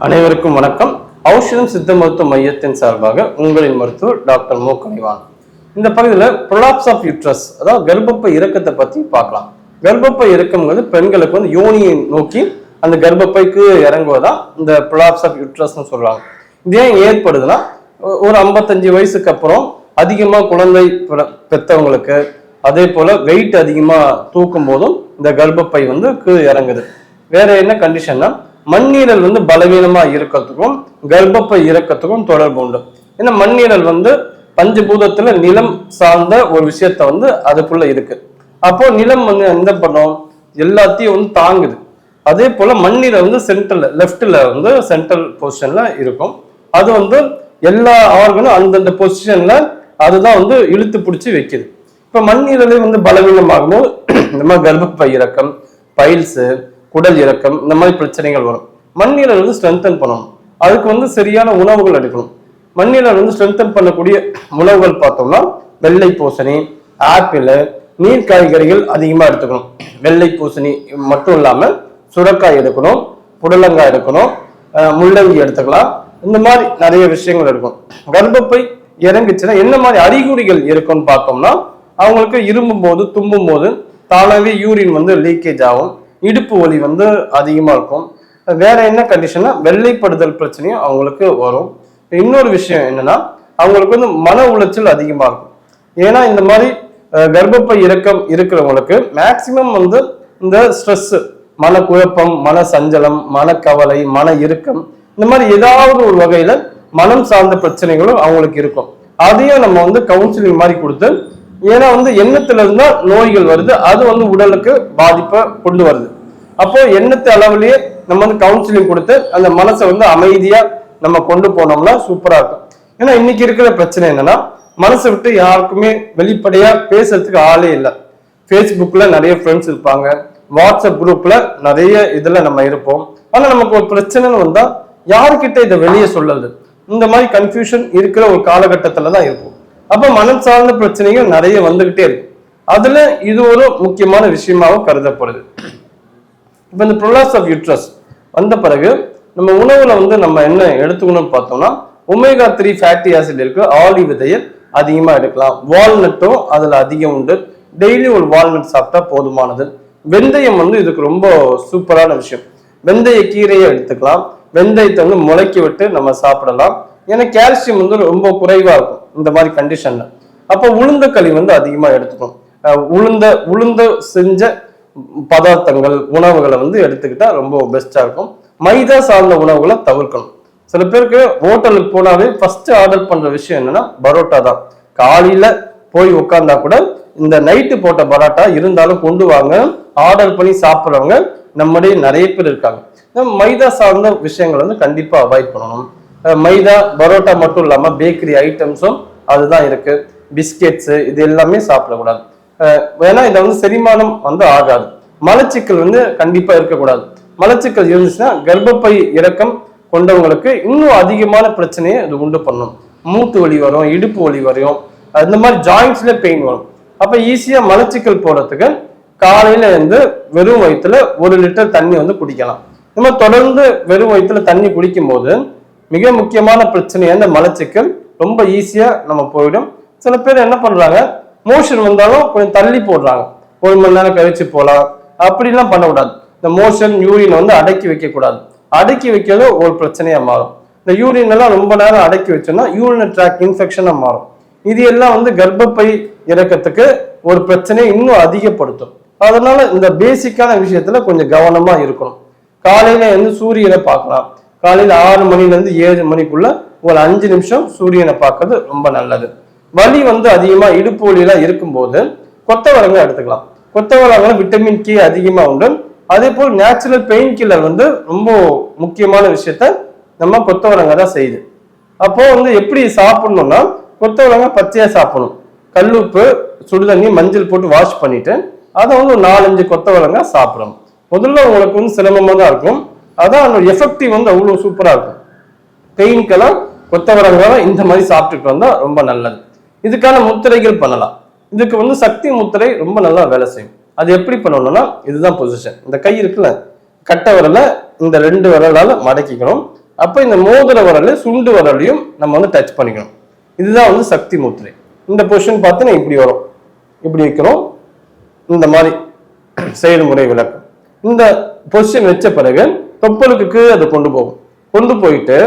அனைவருக்கும் வணக்கம். ஔஷதம் சித்த மருத்துவ மையத்தின் சார்பாக உங்களின் மருத்துவர் டாக்டர் மு. கனிவான் இந்த பகுதியில் ப்ரொலாப்ஸ் ஆஃப் யூட்ரஸ் அதாவது கர்ப்பப்பை இறக்கத்தை பற்றி பார்க்கலாம். கர்ப்பப்பை இறக்கம்ங்கிறது பெண்களுக்கு வந்து யோனியை நோக்கி அந்த கர்ப்பப்பைக்கு இறங்குவதான் இந்த ப்ரொலாப்ஸ் ஆஃப் யூட்ரஸ்னு சொல்கிறாங்க இது ஏன் ஏற்படுதுன்னா ஒரு ஐம்பத்தஞ்சு வயசுக்கு அப்புறம் அதிகமாக குழந்தை பிற- அதே போல் வெயிட் அதிகமாக தூக்கும் போதும் இந்த கர்ப்பப்பை வந்து கீழே இறங்குது. வேற என்ன கண்டிஷன்னா மண்ணீரல் வந்து பலவீனமா இருக்கிறதுக்கும் கர்ப்பப்பை இறக்கத்துக்கும் தொடர்பு உண்டு. ஏன்னா மண்ணீரல் வந்து பஞ்சபூதத்துல நிலம் சார்ந்த ஒரு விஷயத்த வந்து அதுக்குள்ள இருக்கு. அப்போ நிலம் வந்து என்ன பண்ணும் எல்லாத்தையும் வந்து தாங்குது. அதே போல மண்ணீரல் வந்து சென்ட்ரல் லெஃப்ட்ல வந்து சென்ட்ரல் பொசிஷன்ல இருக்கும். அது வந்து எல்லா ஆர்கனும் அந்தந்த பொசிஷன்ல அதுதான் வந்து இழுத்து பிடிச்சி வைக்குது. இப்ப மண்ணீரலே வந்து பலவீனமாகும்? இந்த மாதிரி கர்ப்பப்பை இறக்கம் பைல்ஸ் குடல் இறக்கம் இந்த மாதிரி பிரச்சனைகள் வரும். மண்ணீரல் வந்து ஸ்ட்ரென்தன் பண்ணணும். அதுக்கு வந்து சரியான உணவுகள் எடுக்கணும். மண்ணீரல் வந்து ஸ்ட்ரென்தன் பண்ணக்கூடிய உணவுகள் பார்த்தோம்னா வெள்ளை பூசணி ஆப்பிள் நீர் காய்கறிகள் அதிகமாக எடுத்துக்கணும். வெள்ளை பூசணி மட்டும் இல்லாமல் சுரக்காய் எடுக்கணும் புடலங்காய் எடுக்கணும் முள்ளங்கி எடுத்துக்கலாம். இந்த மாதிரி நிறைய விஷயங்கள் இருக்கும் கர்ப்பப்பை இறங்குச்சுன்னா என்ன மாதிரி அறிகுறிகள் இருக்கும்னு பார்த்தோம்னா அவங்களுக்கு இரும்பும் போது தும்பும் போது தானாகவே யூரின் வந்து லீக்கேஜ் ஆகும். இடுப்பு வலி வந்து அதிகமாக இருக்கும். வேற என்ன கண்டிஷன்னா வெள்ளைப்படுதல் பிரச்சனையும் அவங்களுக்கு வரும். இன்னொரு விஷயம் என்னன்னா அவங்களுக்கு வந்து மன உளைச்சல் அதிகமாக இருக்கும். ஏன்னா இந்த மாதிரி கர்ப்பப்பை இறக்கம் இருக்கிறவங்களுக்கு மேக்சிமம் வந்து இந்த ஸ்ட்ரெஸ் மனக்குழப்பம் மன சஞ்சலம் மனக்கவலை மன இறுக்கம் இந்த மாதிரி ஏதாவது ஒரு வகையில மனம் சார்ந்த பிரச்சனைகளும் அவங்களுக்கு இருக்கும். அதையும் நம்ம வந்து கவுன்சிலிங் மாதிரி கொடுத்து ஏன்னா வந்து எண்ணத்துல இருந்தா நோய்கள் வருது அது வந்து உடலுக்கு பாதிப்பை கொண்டு வருது. அப்போ எண்ணத்து அளவுலயே நம்ம வந்து கவுன்சிலிங் கொடுத்து அந்த மனசை வந்து அமைதியா நம்ம கொண்டு போனோம்னா சூப்பரா இருக்கும். ஏன்னா இன்னைக்கு இருக்கிற பிரச்சனை என்னன்னா மனசை விட்டு யாருக்குமே வெளிப்படையா பேசுறதுக்கு ஆளே இல்லை. ஃபேஸ்புக்ல நிறைய ஃப்ரெண்ட்ஸ் இருப்பாங்க வாட்ஸ்அப் குரூப்ல நிறைய இதுல நம்ம இருப்போம். ஆனா நமக்கு ஒரு பிரச்சனைன்னு வந்தா யாருக்கிட்ட இதை வெளியே சொல்லது இந்த மாதிரி கன்ஃபியூஷன் இருக்கிற ஒரு காலகட்டத்துல தான் இருக்கும் அப்ப மனம் சார்ந்த பிரச்சனைகள் நிறைய வந்துகிட்டே இருக்கு. அதுல இது ஒரு முக்கியமான விஷயமாக கருதப்படுது. இப்போ இந்த ப்ரொலாஸ் ஆஃப் யூட்ரஸ் வந்த பிறகு நம்ம உணவுல வந்து நம்ம என்ன எடுத்துக்கணும்னு பார்த்தோம்னா ஒமேகா த்ரீ ஃபேட்டி ஆசிட் இருக்கு ஆலி விதையை அதிகமா எடுக்கலாம். வால்நட்டும் அதுல அதிகம் உண்டு. டெய்லி ஒரு வால்நட் சாப்பிட்டா போதுமானது. வெந்தயம் வந்து இதுக்கு ரொம்ப சூப்பரான விஷயம். வெந்தய கீரையை எடுத்துக்கலாம். வெந்தயத்தை வந்து முளைக்கி விட்டு நம்ம சாப்பிடலாம். ஏன்னா கால்சியம் வந்து ரொம்ப குறைவா இருக்கும். இந்த மாதிரி கண்டிஷன்ல அப்போ உளுந்த களி வந்து அதிகமா எடுத்துக்கணும். உளுந்த உளுந்த செஞ்ச பதார்த்தங்கள் உணவுகளை வந்து எடுத்துக்கிட்டா ரொம்ப பெஸ்டா இருக்கும். மைதா சார்ந்த உணவுகளை தவிர்க்கணும். சில பேருக்கு ஹோட்டலுக்கு போனாவே ஃபர்ஸ்ட் ஆர்டர் பண்ற விஷயம் என்னன்னா பரோட்டா தான். காலையில போய் உட்கார்ந்தா கூட இந்த நைட்டு போட்ட பரோட்டா இருந்தாலும் கொண்டு வாங்க ஆர்டர் பண்ணி சாப்பிட்றவங்க நம்முடைய நிறைய பேர் இருக்காங்க. மைதா சார்ந்த விஷயங்கள் வந்து கண்டிப்பா அவாய்ட் பண்ணணும். மைதா பரோட்டா மட்டும் இல்லாமல் பேக்கரி ஐட்டம்ஸும் அதுதான் இருக்கு. பிஸ்கெட்ஸு இது எல்லாமே சாப்பிடக்கூடாது. ஏன்னா இதை வந்து செரிமானம் வந்து ஆகாது. மலச்சிக்கல் வந்து கண்டிப்பாக இருக்கக்கூடாது. மலச்சிக்கல் இருந்துச்சுன்னா கர்ப்பப்பை இறக்கம் கொண்டவங்களுக்கு இன்னும் அதிகமான பிரச்சனையை இது உண்டு பண்ணும். மூட்டு வலி வரும் இடுப்பு வலி வரும் அந்த மாதிரி ஜாயிண்ட்ஸ்ல பெயின் வரும். அப்போ ஈஸியாக மலச்சிக்கல் போடுறதுக்கு காலையில இருந்து வெறும் வயிற்றுல ஒரு லிட்டர் தண்ணி வந்து குடிக்கலாம். நம்ம தொடர்ந்து வெறும் வயிற்றுல தண்ணி குடிக்கும் போது மிக முக்கியமான பிரச்சனை இந்த மலச்சிக்கல் ரொம்ப ஈஸியா நம்ம போயிடும். சில பேர் என்ன பண்றாங்க? மோஷன் வந்தாலும் கொஞ்சம் தள்ளி போடுறாங்க. ஒரு மணி நேரம் கழிச்சு போகலாம். அப்படிலாம் பண்ணக்கூடாது. இந்த மோஷன் யூரின் வந்து அடக்கி வைக்கக்கூடாது. அடக்கி வைக்கிறது ஒரு பிரச்சனையா மாறும். இந்த யூரின் எல்லாம் ரொம்ப நேரம் அடக்கி வச்சோம்னா யூரின் ட்ராக் இன்ஃபெக்ஷனா மாறும். இது எல்லாம் வந்து கர்ப்பப்பை இறக்கத்துக்கு ஒரு பிரச்சனையை இன்னும் அதிகப்படுத்தும். அதனால இந்த பேசிக்கான விஷயத்துல கொஞ்சம் கவனமா இருக்கணும். காலையில வந்து சூரியனை பார்க்கலாம். காலையில் ஆறு மணிலேருந்து ஏழு மணிக்குள்ள ஒரு அஞ்சு நிமிஷம் சூரியனை பார்க்கறது ரொம்ப நல்லது. வலி வந்து அதிகமாக இடுப்பு வலியெல்லாம் இருக்கும்போது கொத்தவரங்க எடுத்துக்கலாம். கொத்தவரங்க விட்டமின் கே அதிகமாக உண்டு. அதே போல் நேச்சுரல் பெயின் கில்லர் வந்து ரொம்ப முக்கியமான விஷயத்த நம்ம கொத்தவரங்க தான் செய்யுது. அப்போ வந்து எப்படி சாப்பிடணும்னா கொத்தவரங்க பச்சையாக சாப்பிடணும். கல்லுப்பு சுடுதண்ணி மஞ்சள் போட்டு வாஷ் பண்ணிட்டு அதை வந்து ஒரு நாலஞ்சு கொத்தவரங்க சாப்பிடணும். முதல்ல உங்களுக்கு வந்து சிரமமாக தான் இருக்கும். அதான் அதோட எஃபெக்டிவ் வந்து அவ்வளோ சூப்பராக இருக்கும். பெயின்க்கெல்லாம் கொத்தவரங்கெல்லாம் இந்த மாதிரி சாப்பிட்டுட்டு வந்தால் ரொம்ப நல்லது. இதுக்கான முத்திரைகள் பண்ணலாம். இதுக்கு வந்து சக்தி முத்திரை ரொம்ப நல்லா வேலை செய்யும். அது எப்படி பண்ணணும்னா இதுதான் பொசிஷன் இந்த கை இருக்குல்ல கட்டை விரலை இந்த ரெண்டு விரலால் மடக்கிக்கணும். அப்போ இந்த மோதிர விரல் சுண்டு விரலையும் நம்ம வந்து டச் பண்ணிக்கணும். இதுதான் வந்து சக்தி முத்திரை. இந்த பொசிஷன் பார்த்தீங்கன்னா இப்படி வரும். இப்படி வைக்கிறோம் இந்த மாதிரி செயல்முறை விளக்கம். இந்த பொசிஷன் வச்ச பிறகு தொப்பலுக்கு கீழே அதை கொண்டு போகும். கொண்டு போயிட்டு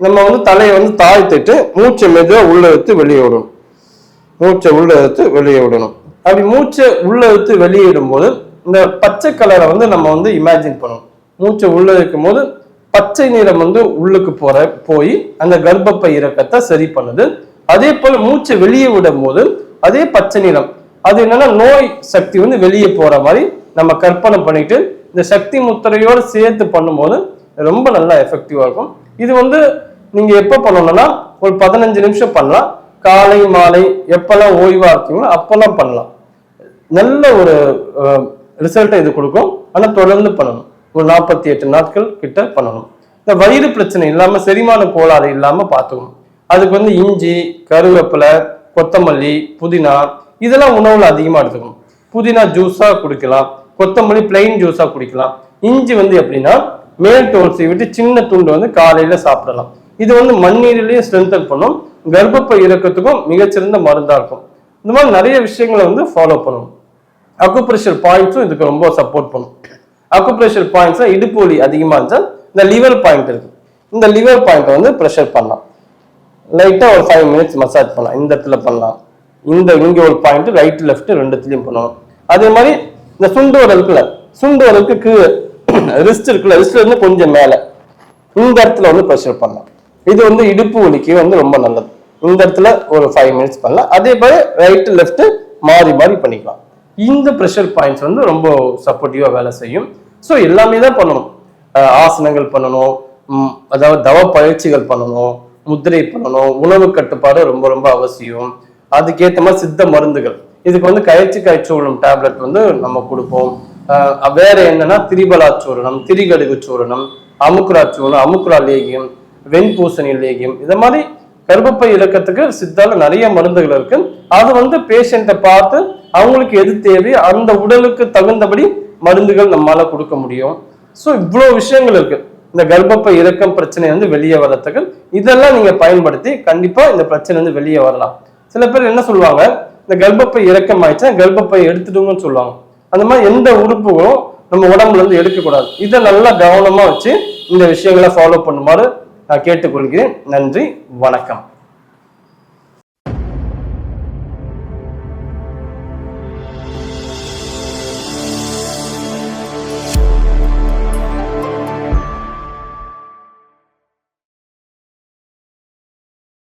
நம்ம வந்து தலையை வந்து தாழ்த்திட்டு மூச்சை மெதுவாக உள்ள எடுத்து வெளியே விடணும். மூச்சை உள்ள எடுத்து வெளியே விடணும். அப்படி மூச்சை உள்ள எடுத்து வெளியிடும் போது இந்த பச்சை கலரை வந்து நம்ம வந்து இமேஜின் பண்ணணும். மூச்சை உள்ள இருக்கும் போது பச்சை நிறம் வந்து உள்ளுக்கு போற போய் அந்த கர்ப்பப்பை இறக்கத்தை சரி பண்ணுது. அதே போல மூச்சை வெளியே விடும் போது அதே பச்சை நிறம். அது என்னன்னா நோய் சக்தி வந்து வெளியே போற மாதிரி நம்ம கற்பனை பண்ணிட்டு இந்த சக்தி முத்திரையோடு சேர்த்து பண்ணும்போது ரொம்ப நல்லா எஃபெக்டிவாக இருக்கும். இது வந்து நீங்கள் எப்போ பண்ணணும்னா ஒரு பதினஞ்சு நிமிஷம் பண்ணலாம். காலை மாலை எப்பெல்லாம் ஓய்வாக இருக்கீங்களோ அப்போல்லாம் பண்ணலாம். நல்ல ஒரு ரிசல்ட்டை இது கொடுக்கும். ஆனால் தொடர்ந்து பண்ணணும். ஒரு நாற்பத்தி எட்டு நாட்கள் கிட்ட பண்ணணும். இந்த வயிறு பிரச்சனை இல்லாமல் செரிமான கோளாறு இல்லாமல் பார்த்துக்கணும். அதுக்கு வந்து இஞ்சி கருவேப்பிலை கொத்தமல்லி புதினா இதெல்லாம் உணவில் அதிகமாக எடுத்துக்கணும். புதினா ஜூஸாக குடிக்கலாம். கொத்தமல்லி பிளைன் ஜூஸா குடிக்கலாம். இஞ்சி வந்து எப்படின்னா மேல் தோல் விட்டு சின்ன துண்டு வந்து காலையில சாப்பிடலாம். இது வந்து மண்ணீரிலையும் ஸ்ட்ரென்தன் பண்ணும். கர்ப்பப்பை இறக்கத்துக்கும் மிகச்சிறந்த மருந்தா இருக்கும். இந்த மாதிரி நிறைய விஷயங்களை வந்து ஃபாலோ பண்ணணும் அக்குப்ரெஷர் பாயிண்ட்ஸும் இதுக்கு ரொம்ப சப்போர்ட் பண்ணும். அக்குப்ரெஷர் பாயிண்ட்ஸ் இடுப்பு வலி அதிகமா இருந்தால் இந்த லிவர் பாயிண்ட் இருக்கு. இந்த லிவர் பாயிண்ட் வந்து ப்ரெஷர் பண்ணலாம். லைட்டா ஒரு ஃபைவ் மினிட்ஸ் மசாஜ் பண்ணலாம். இந்த இடத்துல பண்ணலாம். இந்த இங்க ஒரு பாயிண்ட் ரைட் லெஃப்ட் ரெண்டுத்துலயும் பண்ணணும். அதே மாதிரி இந்த சுண்டு வரல் இருக்குல்ல சுண்டு வரலுக்கு கீழே ரிஸ்ட் இருக்குல்ல ரிஸ்ட்ல இருந்து கொஞ்சம் மேல. இந்த இடத்துல வந்து ப்ரெஷர் பண்ணலாம். இது வந்து இடுப்பு வலிக்கு வந்து ரொம்ப நல்லது. இந்த இடத்துல ஒரு ஃபைவ் மினிட்ஸ் பண்ணலாம். அதே மாதிரி ரைட்டு லெஃப்ட் மாறி மாறி பண்ணிக்கலாம். இந்த ப்ரெஷர் பாயிண்ட்ஸ் வந்து ரொம்ப சப்போர்ட்டிவா வேலை செய்யும். ஸோ எல்லாமே தான் பண்ணணும். ஆசனங்கள் பண்ணணும். அதாவது தவ பயிற்சிகள் பண்ணணும். முத்திரை பண்ணணும். உணவு கட்டுப்பாடு ரொம்ப ரொம்ப அவசியம். அதுக்கேற்ற மாதிரி சித்த மருந்துகள். இதுக்கு வந்து கயிற்சி காய்ச்சூரணம் டேப்லெட் வந்து நம்ம கொடுப்போம். வேற என்னன்னா திரிபலா சூரணம் திரிகடுகு சூரணம் அமுக்ரா சூரணம் அமுக்குரா லேகியம் வெண்பூசணி லேகியம் இந்த மாதிரி கர்ப்பப்பை இலக்கத்துக்கு சித்தால நிறைய மருந்துகள் இருக்கு. அது வந்து பேஷண்ட்டை பார்த்து அவங்களுக்கு எது தேவையோ அந்த உடலுக்கு தகுந்தபடி மருந்துகள் நம்மளால கொடுக்க முடியும். ஸோ இவ்வளோ விஷயங்கள் இருக்கு. இந்த கர்ப்பப்பை இறக்கம் பிரச்சனை வந்து வெளியே வர்றதுக்கு. இதெல்லாம் நீங்க பயன்படுத்தி கண்டிப்பா இந்த பிரச்சனை வந்து வெளியே வரலாம். சில பேர் என்ன சொல்லுவாங்க? இந்த கர்ப்பப்பை இறக்கம் ஆயிடுச்சுன்னா கர்ப்பப்பை எடுத்துடுங்கன்னு சொல்லுவாங்க. அந்த மாதிரி எந்த உறுப்புகளும் நம்ம உடம்புல இருந்து எடுக்கக்கூடாது. இதை நல்லா கவனமா வச்சு இந்த விஷயங்களை ஃபாலோ பண்ணுமாறு நான் கேட்டுக்கொள்கிறேன். நன்றி வணக்கம்.